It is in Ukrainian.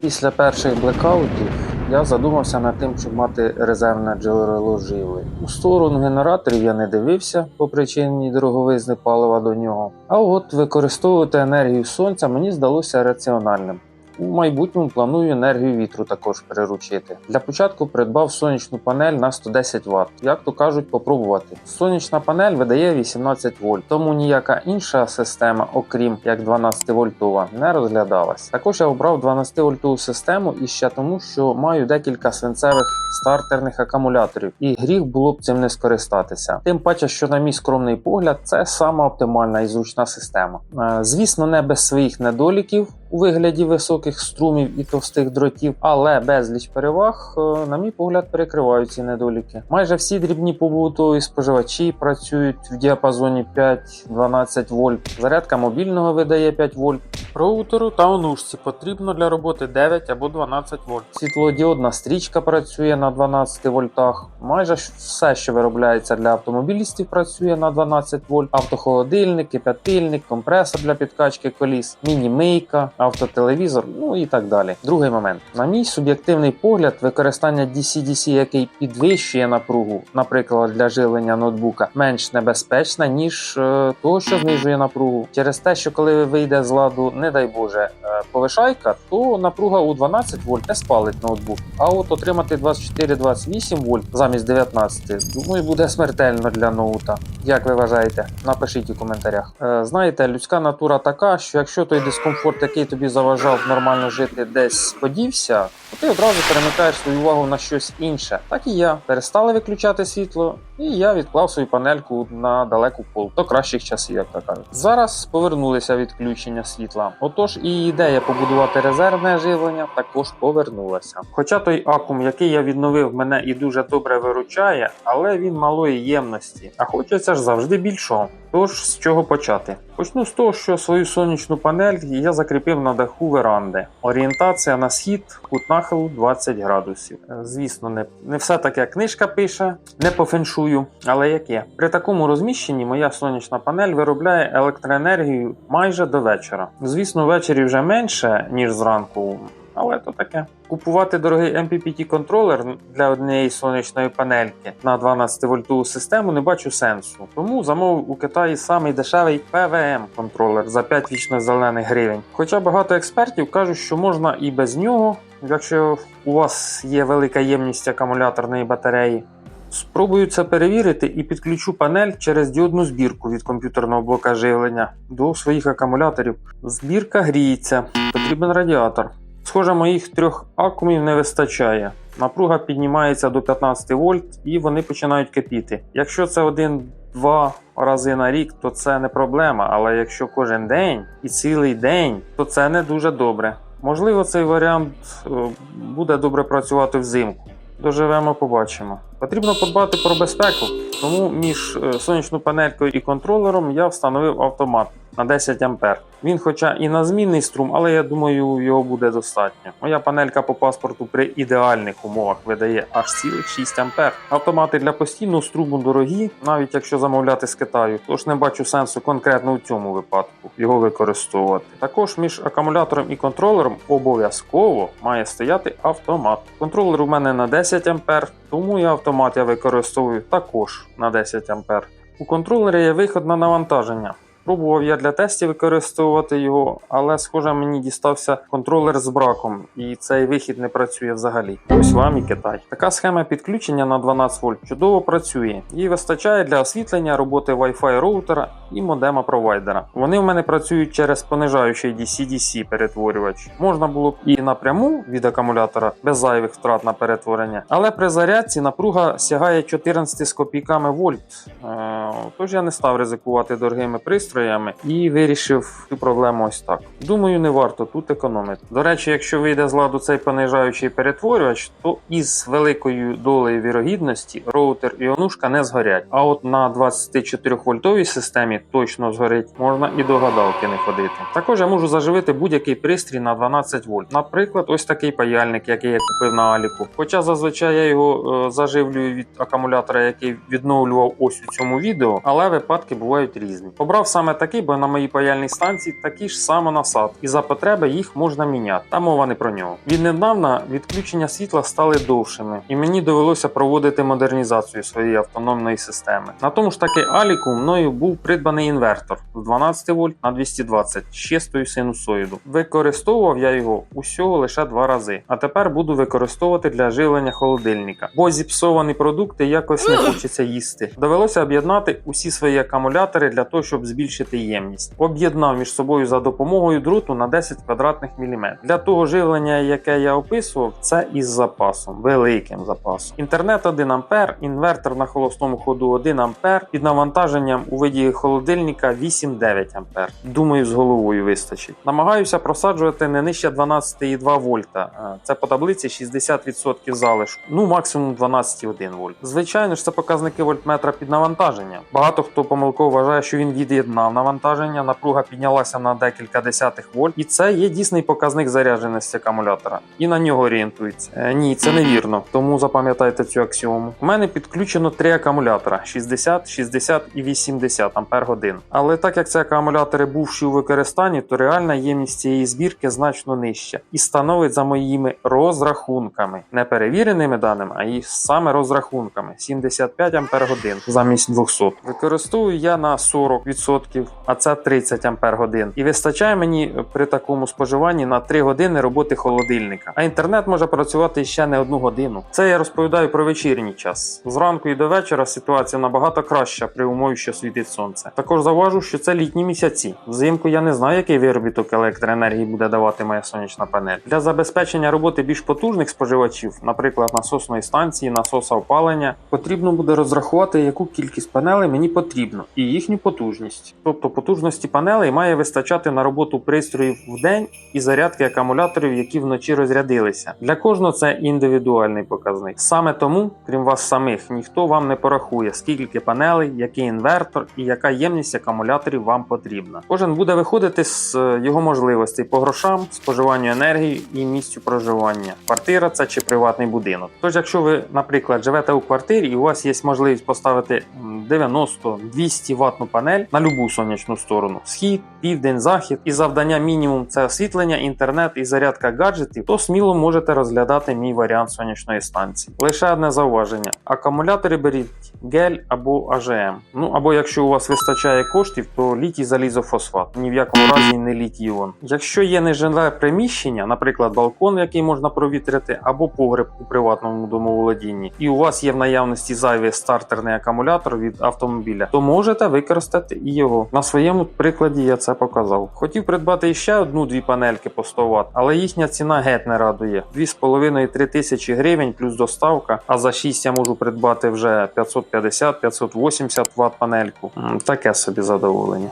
Після перших блекаутів я задумався над тим, щоб мати резервне джерело живи. У сторону генераторів я не дивився по причині дороговизни палива до нього. А от використовувати енергію сонця мені здалося раціональним. У майбутньому планую енергію вітру також приручити. Для початку придбав сонячну панель на 110 Вт. Як то кажуть, попробувати. Сонячна панель видає 18 вольт, тому ніяка інша система, окрім як 12 вольтова, не розглядалась. Також я обрав 12 вольтову систему і ще тому, що маю декілька свинцевих стартерних акумуляторів, і гріх було б цим не скористатися. Тим паче, що на мій скромний погляд, це сама оптимальна і зручна система. Е, Звісно, не без своїх недоліків у вигляді високих струмів і товстих дротів, але безліч переваг, е, на мій погляд, перекривають ці недоліки. Майже всі дрібні побутові споживачі працюють в діапазоні 5-12 вольт. Зарядка мобільного видає 5 вольт. Роутеру та онушці потрібно для роботи 9 або 12 вольт. Світлодіодна стрічка працює на 12 вольтах. Майже все, що виробляється для автомобілістів, працює на 12 вольт. Автохолодильник, кипятильник, компресор для підкачки коліс, міні-мийка, автотелевізор, ну і так далі. Другий момент. На мій суб'єктивний погляд, використання DC-DC, який підвищує напругу, наприклад, для живлення ноутбука, менш небезпечне, ніж е, того, що знижує напругу. Через те, що коли вийде з ладу, не дай Боже, е, повишайка, то напруга у 12 вольт не спалить ноутбук. А от отримати 24-28 вольт замість 19, думаю, буде смертельно для ноута. Як ви вважаєте? Напишіть у коментарях. Е, знаєте, людська натура така, що якщо той дискомфорт, який тобі заважав нормально жити, десь подівся, то ти одразу перемикаєш свою увагу на щось інше. Так і я. Перестали виключати світло, і я відклав свою панельку на далеку пол до кращих часів, як то кажуть. Зараз повернулися відключення світла. Отож, і ідея побудувати резервне живлення також повернулася. Хоча той акум, який я відновив, мене і дуже добре виручає, але він малої ємності, а хочеться ж завжди більшого. Тож з чого почати? Почну з того, що свою сонячну панель я закріпив на даху веранди. Орієнтація на схід, кут нахилу 20 градусів. Е, Звісно, не, не все так, як книжка пише, не по феншую, але як є. При такому розміщенні моя сонячна панель виробляє електроенергію майже до вечора. Звісно, ввечері вже менше, ніж зранку. Але то таке. Купувати дорогий MPPT контролер для однієї сонячної панельки на 12 вольтову систему не бачу сенсу. Тому замовив у Китаї самий дешевий PWM контролер за 5 вічно зелених гривень. Хоча багато експертів кажуть, що можна і без нього, якщо у вас є велика ємність акумуляторної батареї. Спробую це перевірити і підключу панель через діодну збірку від комп'ютерного блока живлення до своїх акумуляторів. Збірка гріється, потрібен радіатор. Схоже, моїх трьох акумів не вистачає. Напруга піднімається до 15 вольт і вони починають кипіти. Якщо це один-два рази на рік, то це не проблема. Але якщо кожен день і цілий день, то це не дуже добре. Можливо, цей варіант е, буде добре працювати взимку. Доживемо, побачимо. Потрібно подбати про безпеку, тому між е, сонячною панелькою і контролером я встановив автомат на 10 А. Він, хоча і на змінний струм, але я думаю, його буде достатньо. Моя панелька по паспорту при ідеальних умовах видає аж цілих 6 А. Автомати для постійного струму дорогі, навіть якщо замовляти з Китаю, тож не бачу сенсу конкретно у цьому випадку його використовувати. Також між акумулятором і контролером обов'язково має стояти автомат. Контролер у мене на 10 А, тому і автомат я використовую також на 10 А. У контролері є виход на навантаження. Пробував я для тестів використовувати його, але схоже мені дістався контролер з браком, і цей вихід не працює взагалі. Ось вам і Китай. Така схема підключення на 12 вольт чудово працює. Її вистачає для освітлення, роботи Wi-Fi роутера і модема провайдера. Вони в мене працюють через понижаючий DC-DC перетворювач. Можна було б і напряму від акумулятора без зайвих втрат на перетворення, але при зарядці напруга сягає 14 з копійками вольт. Е, Тож я не став ризикувати дорогими пристроями і вирішив цю проблему ось так. Думаю, не варто тут економити. До речі, якщо вийде з ладу цей понижаючий перетворювач, то із великою долею вірогідності роутер і онушка не згорять. А от на 24 вольтовій системі точно згорить, можна і до гадалки не ходити. Також я можу заживити будь-який пристрій на 12 вольт. Наприклад, ось такий паяльник, який я купив на Аліку. Хоча зазвичай я його е, заживлюю від акумулятора, який відновлював ось у цьому відео, але випадки бувають різні. Обрав саме саме такий, бо на моїй паяльній станції такі ж самонасад, і за потреби їх можна міняти. Та мова не про нього. Віднедавна відключення світла стали довшими, і мені довелося проводити модернізацію своєї автономної системи. На тому ж таки Аліку мною був придбаний інвертор з 12 вольт на 220 з чистою синусоїду. Використовував я його усього лише два рази, а тепер буду використовувати для живлення холодильника, бо зіпсовані продукти якось не хочеться їсти. Довелося об'єднати усі свої акумулятори для того, щоб збільшити ємність. Об'єднав між собою за допомогою друту на 10 квадратних міліметрів. Для того живлення, яке я описував, це із запасом, великим запасом. Інтернет 1 А, інвертор на холостому ходу 1 А, під навантаженням у виді холодильника 8-9 А. Думаю, з головою вистачить. Намагаюся просаджувати не нижче 12,2 вольта. Е, Це по таблиці 60% залишку. Ну, максимум 12,1 вольт. Звичайно ж, це показники вольтметра під навантаженням. Багато хто помилково вважає, що він від'єднав навантаження, напруга піднялася на декілька десятих вольт, і це є дійсний показник зарядженості акумулятора. І на нього орієнтується. Е, ні, це невірно. Тому запам'ятайте цю аксіому. У мене підключено три акумулятора: 60, 60 і 80 ампер годин. Але так як це акумулятори бувші у використанні, то реальна ємність цієї збірки значно нижча і становить за моїми розрахунками, не перевіреними даними, а і саме розрахунками 75 ампер годин замість 200. Використовую я на 40%, а це 30 ампер годин. І вистачає мені при такому споживанні на 3 години роботи холодильника. А інтернет може працювати ще не одну годину. Це я розповідаю про вечірній час. Зранку і до вечора ситуація набагато краща при умові, що світить сонце. Також зауважу, що це літні місяці. Взимку я не знаю, який виробіток електроенергії буде давати моя сонячна панель. Для забезпечення роботи більш потужних споживачів, наприклад, насосної станції, насоса опалення, потрібно буде розрахувати, яку кількість панелей мені потрібно, і їхню потужність. Тобто потужності панелей має вистачати на роботу пристроїв в день і зарядки акумуляторів, які вночі розрядилися. Для кожного це індивідуальний показник. Саме тому, крім вас самих, ніхто вам не порахує, скільки панелей, який інвертор і яка ємність акумуляторів вам потрібна. Кожен буде виходити з е, його можливостей по грошам, споживанню енергії і місцю проживання. Квартира це чи приватний будинок. Тож, якщо ви, наприклад, живете у квартирі і у вас є можливість поставити 90-200 ватну панель на любу сонячну сторону, схід, південь, захід, і завдання мінімум це освітлення, інтернет і зарядка гаджетів, то сміло можете розглядати мій варіант сонячної станції. Лише одне зауваження: акумулятори беріть гель або АЖМ. Ну або якщо у вас вистачає коштів, то літій залізофосфат. Ні в якому разі не літій іон. Якщо є нежиле приміщення, наприклад, балкон, який можна провітряти, або погреб у приватному домоволодінні, і у вас є в наявності зайвий стартерний акумулятор від автомобіля, то можете використати і його. На своєму прикладі я це показав. Хотів придбати ще одну-дві панельки по 100 Вт, але їхня ціна геть не радує. 2,5-3 тисячі гривень плюс доставка, а за 6 я можу придбати вже 550-580 Вт панельку. Таке собі задоволення.